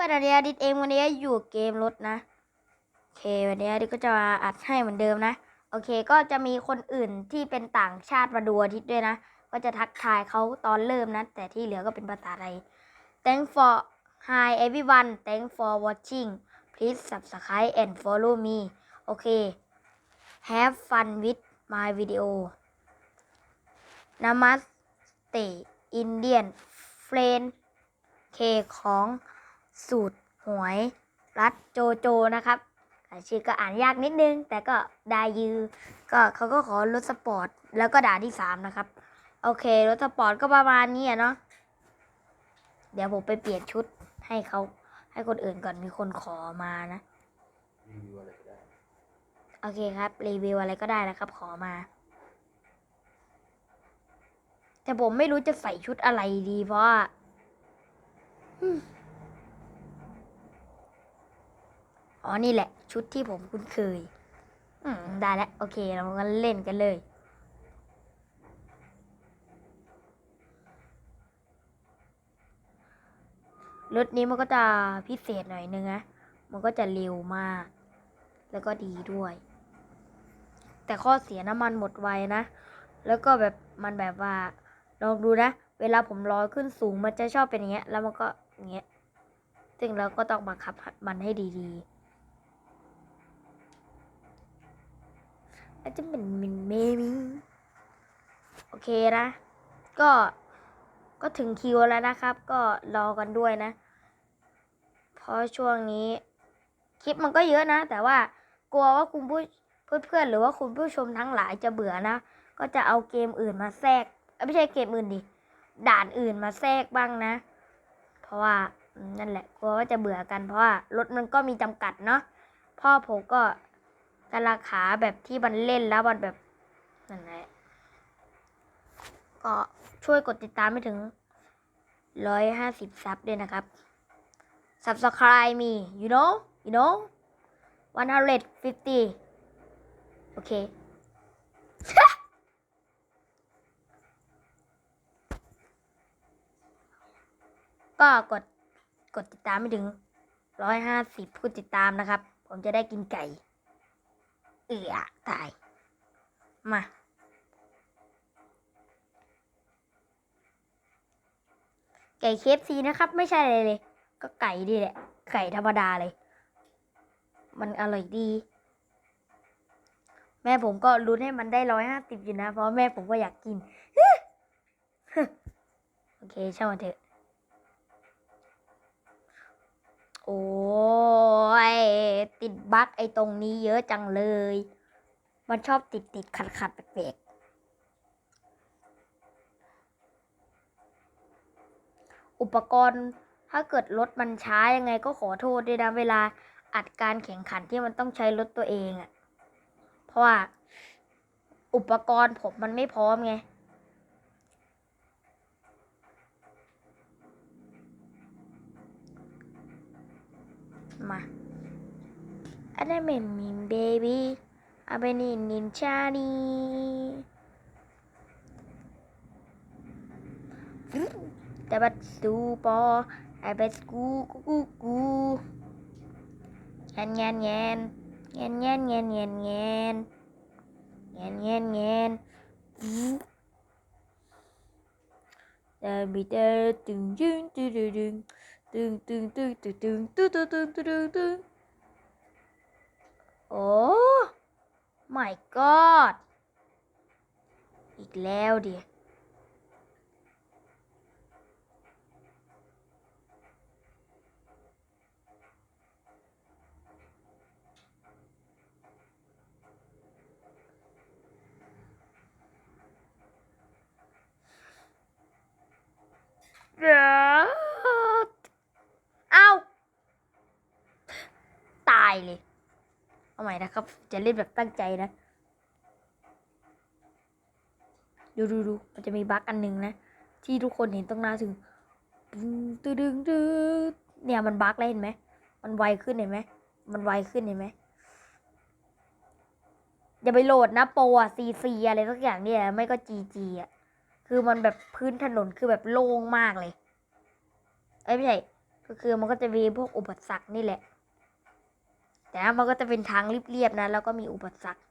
พื่อนอันนี้ดิดเองวันนี้อยู่เกมรถนะโอเควันนี้ดิก็จะมาอัดให้เหมือนเดิมนะ โอเคก็จะมีคนอื่นที่เป็นต่างชาติมาดูอาทิตย์ด้วยนะ ก็จะทักทายเขาตอนเริ่มนะ แต่ที่เหลือก็เป็นภาษาไทย Thank for Hi everyone Thank for watching Please subscribe and follow me โอเค Have fun with my video Namaste Indian Friend เคของ สูตรหวยรัฐโจโจนะครับชื่อก็อ่านยากนิดนึง แต่ก็ด้ยือ ก็เขาก็ขอรถสปอร์ต แล้วก็ด่าที่สามนะครับ โอเค รถสปอร์ตก็ประมาณนี้เนาะเดี๋ยวผมไปเปลี่ยนชุดให้เขาให้คนอื่นก่อนมีคนขอมานะโอเคครับรีวิวอะไรก็ได้นะครับ ขอมา แต่ผมไม่รู้จะใส่ชุดอะไรดีเพราะว่า อ๋อนี่แหละ ชุดที่ผมคุ้นเคย อืมได้แล้ว โอเคเราก็เล่นกันเลยรถนี้มันก็จะพิเศษหน่อยนึงนะ มันก็จะเร็วมาก แล้วก็ดีด้วย แต่ข้อเสียน้ำมันหมดไวนะ แล้วก็แบบมันแบบว่า ลองดูนะ เวลาผมลอยขึ้นสูงมันจะชอบเป็นอย่างเงี้ย แล้วมันก็อย่างเงี้ย ซึ่งเราก็ต้องบังคับมันให้ดีๆ อาจจะเป็นมินเมมิโอเคนะ ก็ก็ถึงคิวแล้วนะครับ ก็รอกันด้วยนะ เพราะช่วงนี้ คลิปมันก็เยอะนะ แต่ว่ากลัวว่าคุณผู้เพื่อนๆหรือว่าคุณผู้ชมทั้งหลายจะเบื่อนะ ก็จะเอาเกมอื่นมาแทรกไม่ใช่เกมอื่นดิด่านอื่นมาแทรกบ้างนะ เพราะว่านั่นแหละกลัวว่าจะเบื่อกันเพราะว่ารถมันก็มีจำกัดเนาะพ่อผมก็ กำลังขาแบบที่มันเล่นแล้วมันแบบนั่นแหละก็ช่วยกดติดตามให้ถึงร้อยห้าสิบซับด้วยนะครับ subscribe me you know you know 150โอเค ก็กดกดติดตามไม่ถึง150ผู้ติดตามนะครับ ผมจะได้กินไก่ เอือตาย มา ไก่เคฟซีนะครับ ไม่ใช่อะไรเลย ก็ไก่ดีแหละ ไก่ธรรมดาเลย มันอร่อยดี แม่ผมก็รุ้นให้มันได้ร้อยห้าสิบอยู่นะ เพราะแม่ผมก็อยากกิน โอเคช่างมันเถอะ โอ้ยติดบั๊กไอ้ตรงนี้เยอะจังเลย มันชอบติดติดขัดขัดแปลกอุปกรณ์ถ้าเกิดรถมันช้ายังไงก็ขอโทษด้วยนะเวลาอัดการแข่งขันที่มันต้องใช้รถตัวเองอะเพราะว่าอุปกรณ์ผมมันไม่พร้อมไง அம்மா அட மெம்மின் பேபி அவனை நின்ச்சாடி Dapat super, dapat ku ku ku ku. Nyen nyen nyen, nyen nyen nyen nyen nyen, nyen nyen nyen. Dapat terjun terjun. ตึงตึงตึงตึงตึงตึงตึงตึงตึงตึงตึงตึงตึงตึงตึงโอ้ my god อีกแล้วดิเดี๋ยวเอาตายเลย เอาใหม่นะครับ จะเล่นแบบตั้งใจนะ ดูดูดูมันจะมีบั๊กอันหนึ่งนะ ที่ทุกคนเห็นต้องหน้าถึงตึงตึงตึงตึงเนี่ยมันบั๊กแล้วเห็นไหม มันไวขึ้นเห็นไหม มันไวขึ้นเห็นไหมอย่าไปโหลดนะโปรอะซีซีอะไรสักอย่างเนี่ย ไม่ก็จีจีอะคือมันแบบพื้นถนนคือแบบโล่งมากเลย เอ้ยไม่ใช่ก็คือมันก็จะมีพวกอุปสรรคนี่แหละ แต่ว่ามันก็จะเป็นทางเรียบๆนะ แล้วก็มีอุปสรรค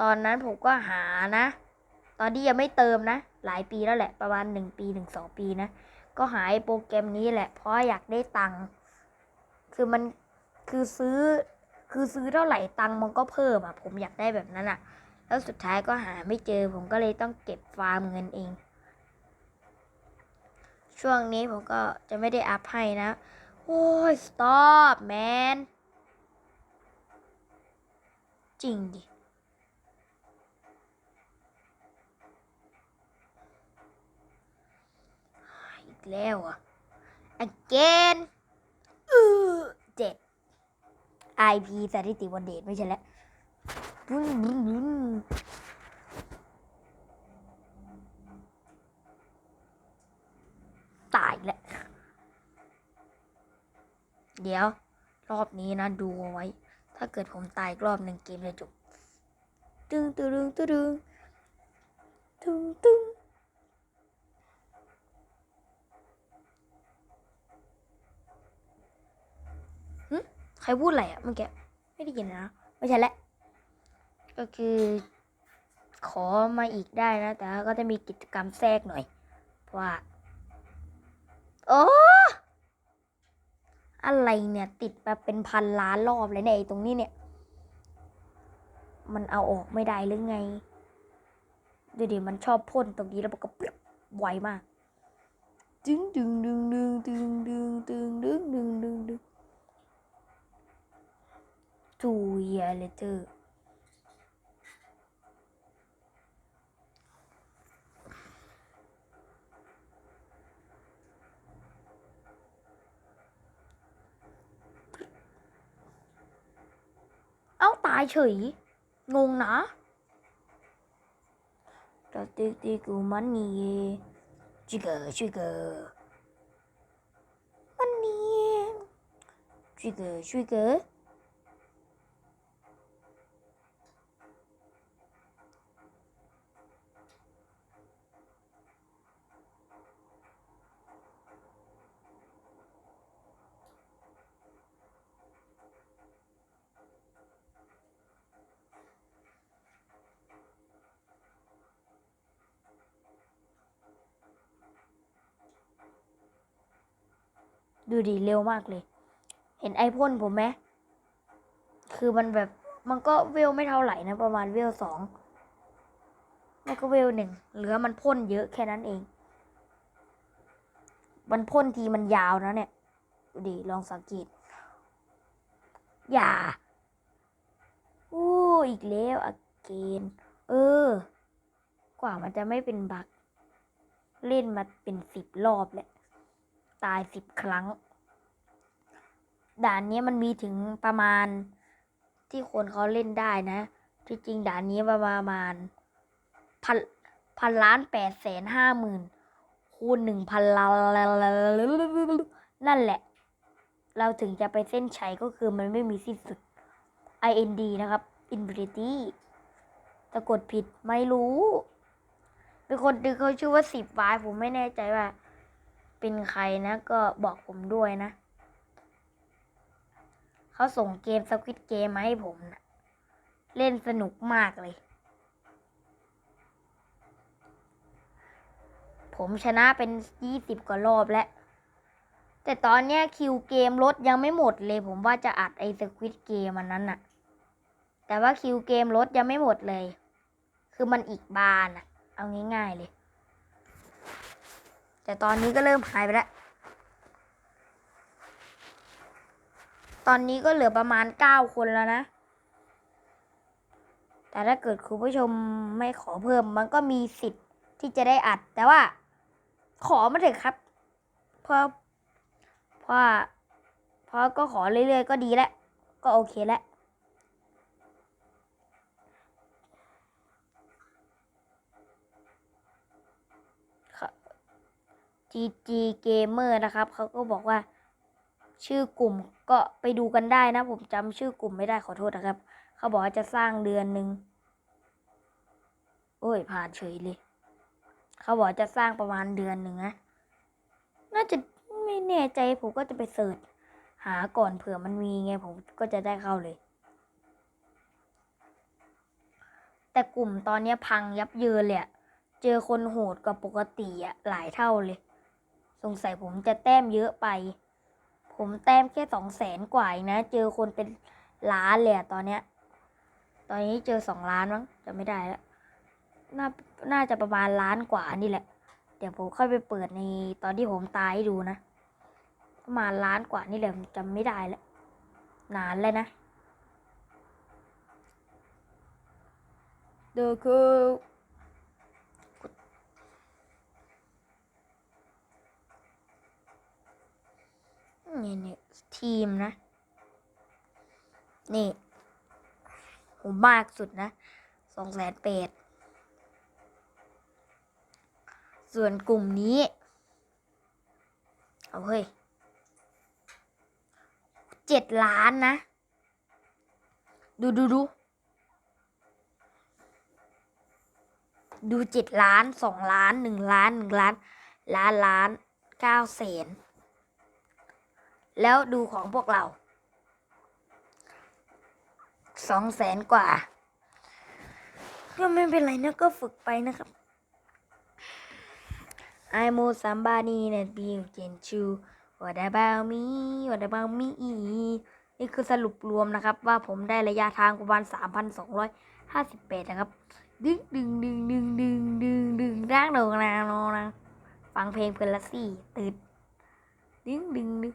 ตอนนั้นผมก็หานะ ตอนที่ยังไม่เติมนะ หลายปีแล้วแหละ ประมาณหนึ่งปีถึงสองปีนะ ก็หาไอ้โปรแกรมนี้แหละ เพราะอยากได้ตังค์ คือมัน คือซื้อ คือซื้อเท่าไหร่ตังค์มันก็เพิ่มอะผมอยากได้แบบนั้นอะแล้วสุดท้ายก็หาไม่เจอ ผมก็เลยต้องเก็บฟาร์มเงินเอง ช่วงนี้ผมก็จะไม่ได้อัพให้นะ โอ้ย stop man จริงดิ อีกแล้วอะ again อือเจ็ด IP สถิติวันเดทไม่ใช่แล้วบึ้นบึ้นบึ้นตายแล้ว เดี๋ยว รอบนี้นะดูเอาไว้ ถ้าเกิดผมตายรอบหนึ่งเกมจะจบตึงตึงตึงตึงตึงตึงหึใครพูดอะไรอะเมื่อกี้ไม่ได้ยินนะไม่ใช่แหละก็คือขอมาอีกได้นะ แต่ก็จะมีกิจกรรมแทรกหน่อย เพราะว่า โอ้ อะไรเนี่ยติดมาเป็นพันล้านรอบเลยเนี่ยตรงนี้เนี่ย มันเอาออกไม่ได้หรือไงดูดิมันชอบพ่นตรงนี้แล้วมันก็ปรึบไวมากดึงดึงดึงดึงดึงดึงดึงดึงดึงดึงดึงทูเยเลเตอร์ ai chửi ngu nó. Rồi tiêu tiêu cứu money trigger trigger. Money trigger trigger. ดูดีเร็วมากเลย เห็นไอพ่นผมไหมคือมันแบบมันก็เวลไม่เท่าไหร่นะ ประมาณเวลสองแล้วก็เวลหนึ่งเหลือมันพ่นเยอะแค่นั้นเอง มันพ่นทีมันยาวนะเนี่ย ดูดีลองสังเกต อย่าโอ้อีกแล้วอเกนเออ กว่ามันจะไม่เป็นบัก เล่นมาเป็นสิบรอบแล้ว ตายสิบครั้ง ด่านนี้มันมีถึงประมาณที่คนเขาเล่นได้นะ ที่จริงด่านนี้ประมาณพันพันล้านแปดแสนห้าหมื่นคูณหนึ่งพันล้านนั่นแหละ เราถึงจะไปเส้นชัยก็คือมันไม่มีสิ้นสุด ind นะครับ infinity แต่กดผิดไม่รู้ เป็นคนดึงเขาชื่อว่าสิบวายผมไม่แน่ใจว่า เป็นใครนะก็บอกผมด้วยนะ เขาส่งเกมสควิตเกมมาให้ผมนะเล่นสนุกมากเลย ผมชนะเป็นยี่สิบกว่ารอบแล้ว แต่ตอนเนี้ยคิวเกมลดยังไม่หมดเลย ผมว่าจะอัดไอ้สควิตเกมมันนั้นน่ะ แต่ว่าคิวเกมลดยังไม่หมดเลย คือมันอีกบานอะเอาง่ายๆเลย แต่ตอนนี้ก็เริ่มหายไปแล้ว ตอนนี้ก็เหลือประมาณเก้าคนแล้วนะ แต่ถ้าเกิดคุณผู้ชมไม่ขอเพิ่มมันก็มีสิทธิ์ที่จะได้อัด แต่ว่า ขอมาเถอะครับ เพราะเพราะเพราะก็ขอเรื่อยๆก็ดีแล้ว ก็โอเคแล้ว GG Gamer นะครับเขาก็บอกว่า ชื่อกลุ่มก็ไปดูกันได้นะ ผมจำชื่อกลุ่มไม่ได้ขอโทษนะครับ เขาบอกว่าจะสร้างเดือนหนึ่งโอ้ยผ่านเฉยเลยเขาบอกจะสร้างประมาณเดือนหนึ่งนะน่าจะไม่แน่ใจผมก็จะไปเสิร์ชหาก่อนเผื่อมันมีไงผมก็จะได้เข้าเลย แต่กลุ่มตอนนี้พังยับเยินเลยเจอคนโหดกว่าปกติอะหลายเท่าเลย สงสัยผมจะแต้มเยอะไป ผมแต้มแค่สองแสนกว่าเองนะ เจอคนเป็นล้านเลยอะตอนเนี้ย ตอนนี้เจอสองล้านมั้งจะไม่ได้แล้วน่าน่าจะประมาณล้านกว่านี่แหละ เดี๋ยวผมค่อยไปเปิดในตอนที่ผมตายให้ดูนะ ประมาณล้านกว่านี่แหละจำไม่ได้แล้ว นานเลยนะเดี๋ยวคือ นี่นี่ทีมนะ นี่ผมมากสุดนะสองแสนเปดส่วนกลุ่มนี้ เอาเฮ้ยเจ็ดล้านนะ ดูดูดูดูเจ็ดล้านสองล้านหนึ่งล้านหนึ่งล้าน ล้านล้านเก้าแสน แล้วดูของพวกเราสองแสนกว่า ก็ไม่เป็นไรนะ ก็ฝึกไปนะครับ I know somebody that you can choose What about me What about me นี่คือสรุปรวมนะครับ ว่าผมได้ระยะทางประมาณ 3,258 นะครับ ดึงดึงดึงดึงดึงดึงดึงร่างโดงนางโนนะฟังเพลงเพลละสี่ตื่นดึงดึงดึง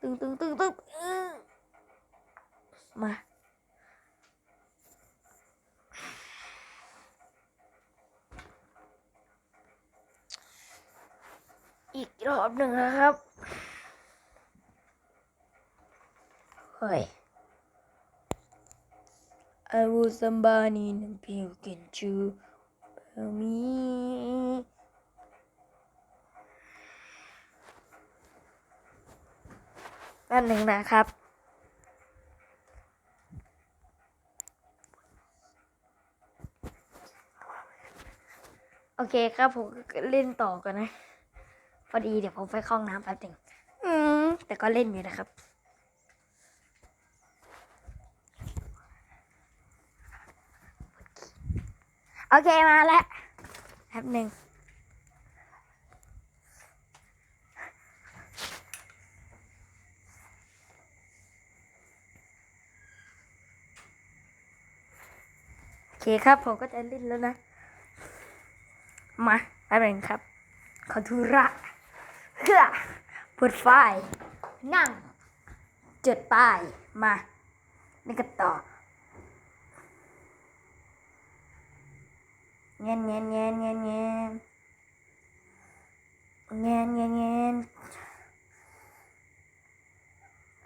ตึงตึงตึงตึงมาอีกรอบหนึ่งนะครับ เฮ้ย I want somebody that you can choose me แป๊บหนึ่งนะครับ โอเคครับผมเล่นต่อกันนะ พอดีเดี๋ยวผมไปเข้องน้ำแป๊บหนึ่งแต่ก็เล่นอยู่นะครับโอเคมาแล้วแป๊บหนึ่ง เคครับ ผมก็จะเล่นแล้วนะ มาแป๊บหนึงครับ ขอธุระเพื่อเปิดไฟนั่ง จดป้ายมานี่ก็ต่อเงี้ยเงี้ยเงี้ยเงี้ยเงี้ยเงี้ยเงี้ยเงี้ย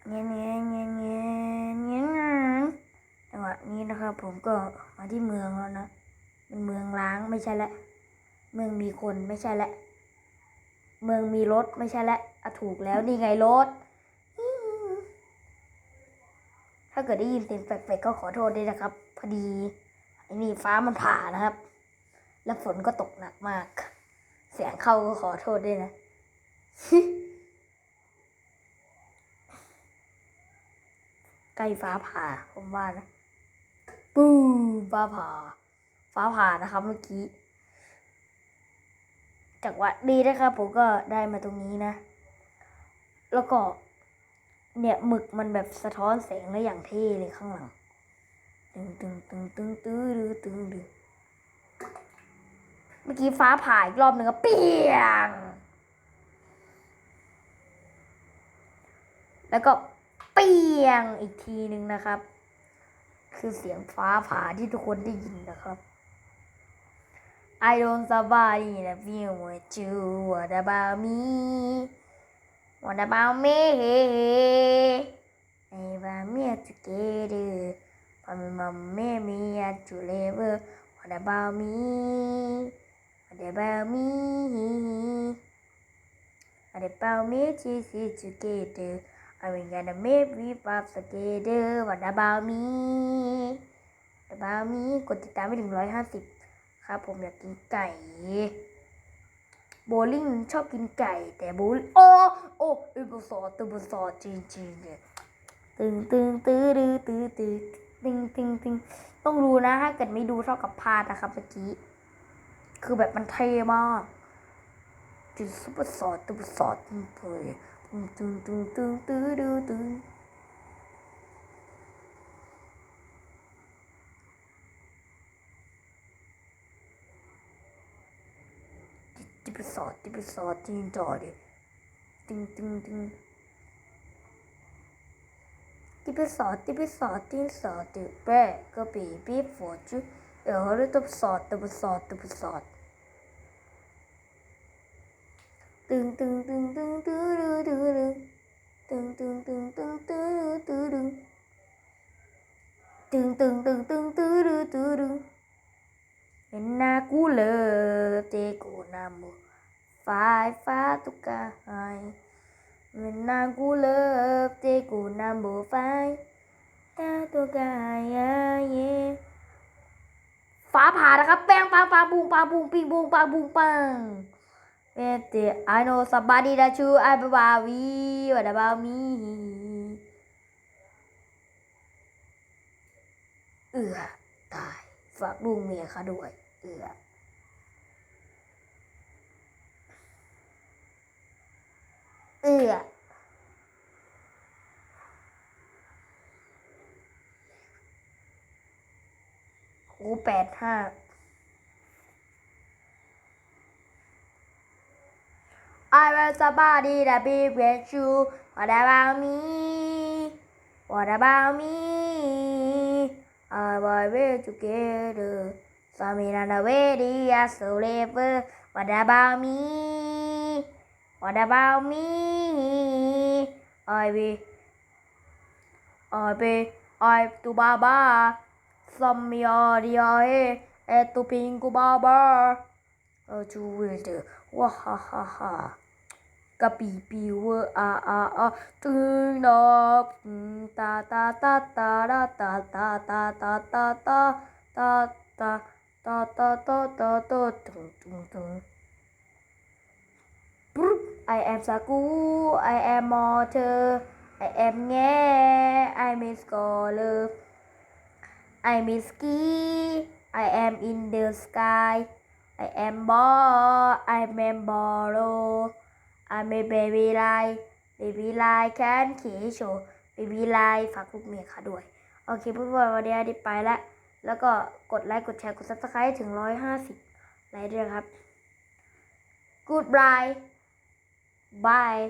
เงี้ยเงี้ยเงี้ยเงี้ย นี้นะครับ ผมก็มาที่เมืองแล้วนะเป็นเมืองล้างไม่ใช่ละ เมืองมีคนไม่ใช่ละ เมืองมีรถไม่ใช่ละอะถูกแล้วนี่ไงรถ ถ้าเกิดได้ยินเสียงแปลกๆก็ขอโทษด้วยนะครับ พอดีไอ้นี่ฟ้ามันผ่านะครับ แล้วฝนก็ตกหนักมาก เสียงเข้าก็ขอโทษด้วยนะใกล้ฟ้าผ่าผมว่านะ ปูฟ้าผ่า ฟ้าผ่านะครับเมื่อกี้จากวัดดีนะครับผมก็ได้มาตรงนี้นะ แล้วก็ เนี่ยหมึกมันแบบสะท้อนแสงแล้อย่างเท่เลยข้างหลัง ตึงตึงตึงตึงตึงตึงตึงตึงเมื่อกี้ฟ้าผ่าอีกรอบหนึ่งก็เปียง แล้วก็เปียงอีกทีหนึ่งนะครับ คือเสียงฟ้าผ่าที่ทุกคนได้ยินนะครับ I don't somebody that feel with you what about me What about me? Never me together. For me, mommy, me and to live. What about me? What about me? What about me? Cheesy together. I'm gonna make we pop together. What about me? What about me? กดติดตามไปถึงร้อยห้าสิบครับผมอยากกินไก่ โบลิ่งชอบกินไก่ แต่โบลโอ้โอ้อุบสอตุบสอจริงจริงเนี่ยตึงตึงตื้อตื้อตื้อตื้อตึงตึงตึงต้องดูนะถ้าเกิดไม่ดูเท่ากับพลาดนะครับเมื่อกี้ คือแบบมันเท่มากจุดซุปเปอร์สอดตุบสอดตึงเลย ตึงตึงตึงตึงตื้อตื้อตื้อติบสอดติบสอดติงจอดิตึงตึงตึงติบสอดติบสอดติงสอดติแปะก็ปีปีฝอจุเออหรือตุบสอดตบสอดตบสอดตึงตึงตึงตึงตึง ตึงตึงตึงตึงตึงตึงตึงเป็นนากูเลิฟเจโกนามบุฟ้าฟ้าตุกาไฮเป็นนากูเลิฟเจกูนำมบไฟ้ตาตุกาไฮเยฟ้าผ่านะครับแป้งปังปังบูงปังบูงปิงบูงปังบูงปังเมเตไอโนสบายดีดาชูไอบาบาวีวัดบามี อตาย ฝากลูกเมียเขาด้วย เอือเอือโอ้แปดห้า I want somebody that be with you. What about me? What about me? our way together. Some in another way, they so. What about me? What about me? I be, I be, I to Baba. Some me are the eye, to Pinku Baba. Oh, to Wilder. Wahahaha. เวเดอว้าฮ่าฮ่าฮ่ากะปีปีเวอร์อาอาอาตึงดอกอืมตาตาตาตาตาตาตาตาตาตาตาตาตาตาตาตาตาตาตึงตึงตึงปุ๊บ I am สากู I am mortar I am แง่ I miss scholar I miss ski I am in the sky I am ball, I am borrow. I'm a baby lie, baby lie can kiss you, baby lie ฝากลูกเมียค่ะด้วย โอเคพูดว่าวันนี้ได้ไปแล้ว แล้วก็กดไลค์กดแชร์กด subscribe ถึง 150ไลค์ด้วยครับ Goodbye Bye